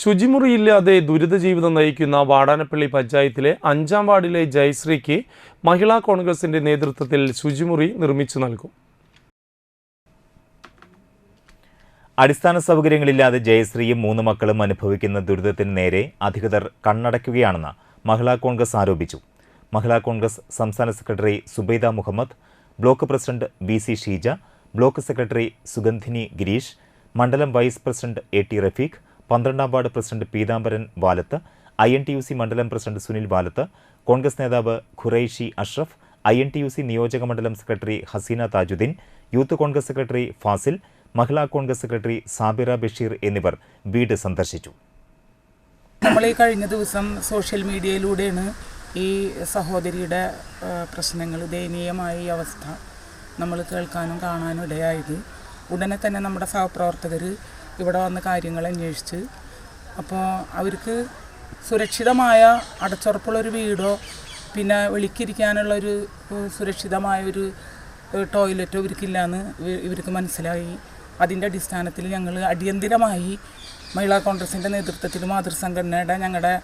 ശുചിമുറിയില്ലാതെ ദുരിത ജീവിതം നയിക്കുന്ന വാടാനപ്പള്ളി പഞ്ചായത്തിലെ അഞ്ചാം വാർഡിലെ ജയശ്രീക്ക് മഹിളാ കോൺഗ്രസിന്റെ നേതൃത്വത്തിൽ ശുചിമുറി നിർമ്മിച്ചു നൽകും. അടിസ്ഥാന സൗകര്യങ്ങളില്ലാതെ ജയശ്രീയും മൂന്ന് മക്കളും അനുഭവിക്കുന്ന ദുരിതത്തിന് നേരെ അധികൃതർ കണ്ണടയ്ക്കുകയാണെന്ന് മഹിളാ കോൺഗ്രസ് ആരോപിച്ചു. മഹിളാ കോൺഗ്രസ് സംസ്ഥാന secretary Zubaida Muhammad block president B C Sheeja block secretary Sugandhini Gireesh മണ്ഡലം vice president A T Rafeeq പന്ത്രണ്ടാം ward president Peethambaran Valath I N T U C മണ്ഡലം പ്രസിഡന്റ് സുനിൽ വാലത്ത് കോൺഗ്രസ് നേതാവ് Khuraishi Ashraf I N T U C നിയോജക മണ്ഡലം secretary Haseena Thajudheen youth Congress secretary Fazil Mahila Congress secretary Sabira Basheer എന്നിവർ വീട് സന്ദർശിച്ചു. നമ്മൾ ഈ കഴിഞ്ഞ ദിവസം സോഷ്യൽ മീഡിയയിലൂടെയാണ് ഈ സഹോദരിയുടെ പ്രശ്നങ്ങൾ ദയനീയമായ ഈ അവസ്ഥ നമ്മൾ കേൾക്കാനും കാണാനും ഇടയായത്. ഉടനെ തന്നെ നമ്മുടെ സഹപ്രവർത്തകർ ഇവിടെ വന്ന് കാര്യങ്ങൾ അന്വേഷിച്ച്. അപ്പോൾ അവർക്ക് സുരക്ഷിതമായ അടച്ചുറപ്പുള്ളൊരു വീടോ പിന്നെ വിളിക്കിരിക്കാനുള്ളൊരു സുരക്ഷിതമായൊരു ടോയ്ലറ്റോ ഇവർക്കില്ലാന്ന് ഇവർക്ക് മനസ്സിലായി. അതിന്റെ അടിസ്ഥാനത്തിൽ ഞങ്ങൾ അടിയന്തിരമായി മഹിളാ കോൺഗ്രസിന്റെ നേതൃത്വത്തിൽ മാതൃസംഘടനയുടെ ഞങ്ങളുടെ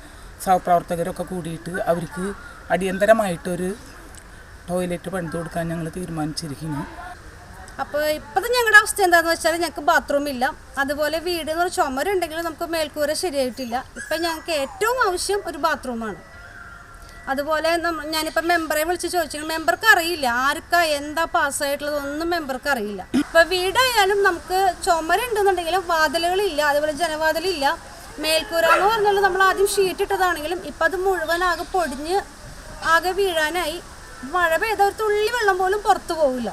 സഹപ്രവർത്തകരൊക്കെ കൂടിയിട്ട് അവർക്ക് അടിയന്തരമായിട്ടൊരു ടോയ്ലറ്റ് പണിത് കൊടുക്കാൻ ഞങ്ങൾ തീരുമാനിച്ചിരിക്കുന്നു. അപ്പോൾ ഇപ്പോഴത്തെ ഞങ്ങളുടെ അവസ്ഥ എന്താണെന്ന് വെച്ചാൽ ഞങ്ങൾക്ക് ബാത്റൂം ഇല്ല. അതുപോലെ വീട് എന്ന് പറഞ്ഞാൽ ചുമരുണ്ടെങ്കിലും നമുക്ക് മേൽക്കൂര ശരിയായിട്ടില്ല. ഇപ്പം ഞങ്ങൾക്ക് ഏറ്റവും ആവശ്യം ഒരു ബാത്റൂമാണ് അതുപോലെ ഞാനിപ്പോൾ മെമ്പറെ വിളിച്ച് ചോദിച്ചു മെമ്പർക്ക് അറിയില്ല. ആർക്കാ എന്താ പാസ്സായിട്ടുള്ളത് ഒന്നും മെമ്പർക്ക് അറിയില്ല. ഇപ്പം വീടായാലും നമുക്ക് ചുമരുണ്ടെന്നുണ്ടെങ്കിലും വാതിലുകളില്ല അതുപോലെ ജനവാതിലില്ല. മേൽക്കൂര എന്ന് പറഞ്ഞാൽ നമ്മൾ ആദ്യം ഷീറ്റ് ഇട്ടതാണെങ്കിലും ഇപ്പം അത് മുഴുവൻ ആകെ പൊടിഞ്ഞ് ആകെ വീഴാനായി. മഴ പെയ്ത ഒരു തുള്ളി വെള്ളം പോലും പുറത്തു പോകില്ല